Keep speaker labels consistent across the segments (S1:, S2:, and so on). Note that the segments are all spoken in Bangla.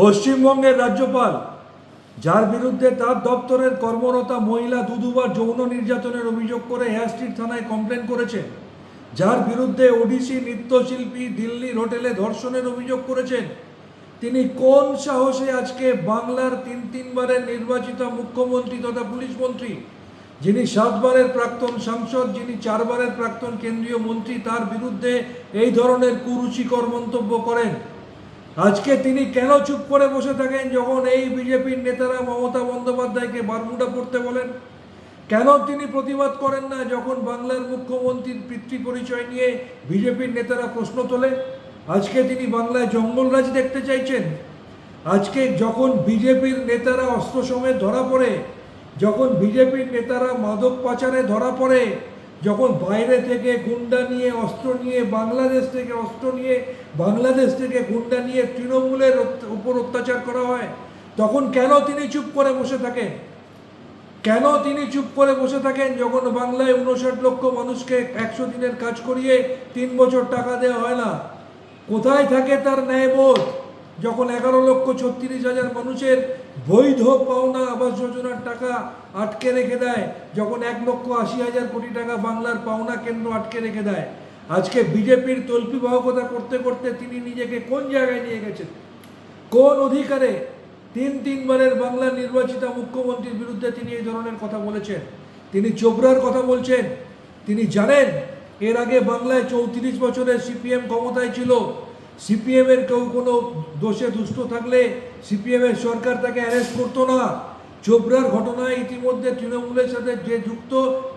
S1: পশ্চিমবঙ্গের রাজ্যপাল, যার বিরুদ্ধে তার দপ্তরের কর্মরতা মহিলা দুদুবার যৌন নির্যাতনের অভিযোগ করে হেয়ার স্ট্রিট থানায় কমপ্লেন করেছেন যার বিরুদ্ধে ওডিসি নৃত্যশিল্পী দিল্লির হোটেলে ধর্ষণের অভিযোগ করেছেন। তিনি কোন সাহসে আজকে বাংলার তিন তিনবারের নির্বাচিত মুখ্যমন্ত্রী তথা পুলিশ মন্ত্রী, যিনি সাতবারের প্রাক্তন সাংসদ, যিনি চারবারের প্রাক্তন কেন্দ্রীয় মন্ত্রী, তার বিরুদ্ধে এই ধরনের কুরুচিকর মন্তব্য করেন? আজকে তিনি কেন চুপ করে বসে থাকেন যখন এই বিজেপির নেতারা মমতা বন্দ্যোপাধ্যায়কে বারমুডা পড়তে বলেন? কেন তিনি প্রতিবাদ করেন না যখন বাংলার মুখ্যমন্ত্রীর পিতৃ পরিচয় নিয়ে বিজেপির নেতারা প্রশ্ন তোলে? আজকে তিনি বাংলায় জঙ্গলরাজ দেখতে চাইছেন। আজকে যখন বিজেপির নেতারা অস্ত্র সময়ে ধরা পড়ে, যখন বিজেপির নেতারা মাদক পাচারে ধরা পড়ে যখন বাইরে থেকে গুন্ডা নিয়ে, অস্ত্র নিয়ে, বাংলাদেশ থেকে অস্ত্র নিয়ে, বাংলাদেশ থেকে গুন্ডা নিয়ে তৃণমূলের উপর অত্যাচার করা হয়, তখন কেন তিনি চুপ করে বসে থাকেন? কেন তিনি চুপ করে বসে থাকেন যখন বাংলায় উনষাট লক্ষ মানুষকে একশো দিনের কাজ করিয়ে তিন বছর টাকা দেওয়া হয় না? কোথায় থাকে তার ন্যায়বোধ? যখন এগারো লক্ষ ছত্রিশ হাজার মানুষের বৈধ পাওনা আবাস যোজনার টাকা আটকে রেখে দেয়, যখন এক লক্ষ আশি হাজার কোটি টাকা বাংলার পাওনা কেন্দ্র আটকে রেখে দেয়। আজকে বিজেপির তল্পিবাহকতা করতে করতে তিনি নিজেকে কোন জায়গায় নিয়ে গেছেন? কোন অধিকারে? তিন তিনবারের বাংলার নির্বাচিত মুখ্যমন্ত্রীর বিরুদ্ধে তিনি এই ধরনের কথা বলেছেন। তিনি চোপড়ার কথা বলছেন। তিনি জানেন, এর আগে বাংলায় চৌত্রিশ বছরের সিপিএম ক্ষমতায় ছিল। সিপিএম এর কেউ কোনো দোষে দুষ্ট থাকলে সিপিএম এর সরকার তাকে অ্যারেস্ট করতো না। চোপড়ার ঘটনায় ইতিমধ্যে তৃণমূলের সাথে যে যুক্ত,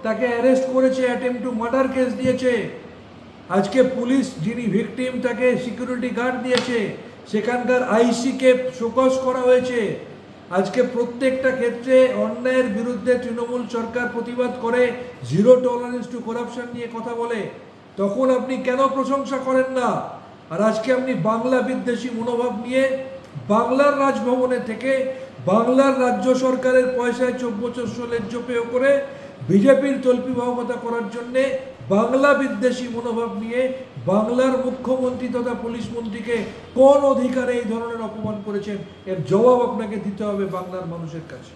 S1: তাকে অ্যারেস্ট করেছে অ্যাটেম্প টু মার্ডার কেস দিয়েছে। আজকে পুলিশ যিনি ভিকটিম তাকে সিকিউরিটি গার্ড দিয়েছে। সেখানকার আইসিকে শোকস করা হয়েছে। আজকে প্রত্যেকটা ক্ষেত্রে অন্যায়ের বিরুদ্ধে তৃণমূল সরকার প্রতিবাদ করে জিরো টলারেন্স টু করাপশন নিয়ে কথা বলে। তখন আপনি কেন প্রশংসা করেন না? আর আজকে আপনি বাংলা বিদ্বেষী মনোভাব নিয়ে বাংলার রাজভবনে থেকে বাংলার রাজ্য সরকারের পয়সায় চব্বচস্য লেজ্জ পেয় করে বিজেপির তল্পিবাহকতা করার জন্যে বাংলা বিদ্বেষী মনোভাব নিয়ে বাংলার মুখ্যমন্ত্রী তথা পুলিশ মন্ত্রীকে কোন অধিকারে এই ধরনের অপমান করেছেন? এর জবাব আপনাকে দিতে হবে বাংলার মানুষের কাছে।